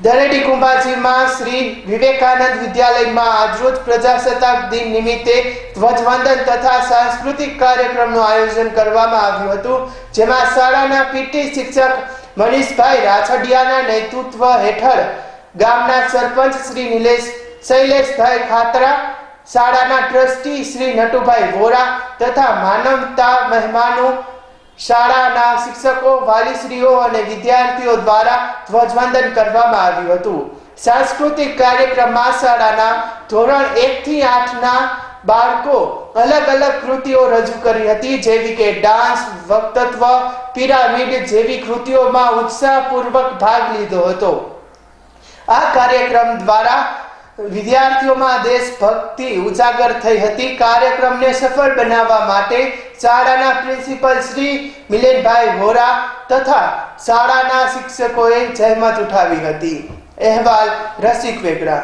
દરેડી કુંભાજીમાં શ્રી વિવેકાનંદ વિદ્યાલયમાં આજરોજ પ્રજાસત્તાક દિન નિમિત્તે ધ્વજવંદન તથા સાંસ્કૃતિક કાર્યક્રમનું આયોજન કરવામાં આવ્યું હતું, જેમાં શાળાના પીટી શિક્ષક મનીષભાઈ રાછડિયાના નેતૃત્વ હેઠળ ગામના સરપંચ શ્રી નિલેશ, શૈલેષભાઈ ખાતરા, શાળાના ટ્રસ્ટી શ્રી નટુભાઈ વોરા તથા માનવતા મહેમાનો શાળાના શિક્ષકો, વાલીશ્રીઓ અને વિદ્યાર્થીઓ દ્વારા ધ્વજવંદન કરવામાં આવ્યું હતું. સાંસ્કૃતિક કાર્યક્રમમાં શાળાના ધોરણ એક થી આઠના બાળકો અલગ અલગ કૃતિઓ રજૂ કરી હતી, જેવી કે ડાન્સ, વક્તત્વ, પિરામિડ જેવી કૃતિઓમાં ઉત્સાહપૂર્વક ભાગ લીધો હતો. આ કાર્યક્રમ દ્વારા વિદ્યાર્થીઓમાં દેશભક્તિ ઉજાગર થઈ હતી. કાર્યક્રમને સફળ બનાવવા માટે શાળાના પ્રિન્સિપલ શ્રી મિલનભાઈ વોરા તથા શાળાના શિક્ષકોએ જહેમત ઉઠાવી હતી. અહેવાલ રસિક વેગડા.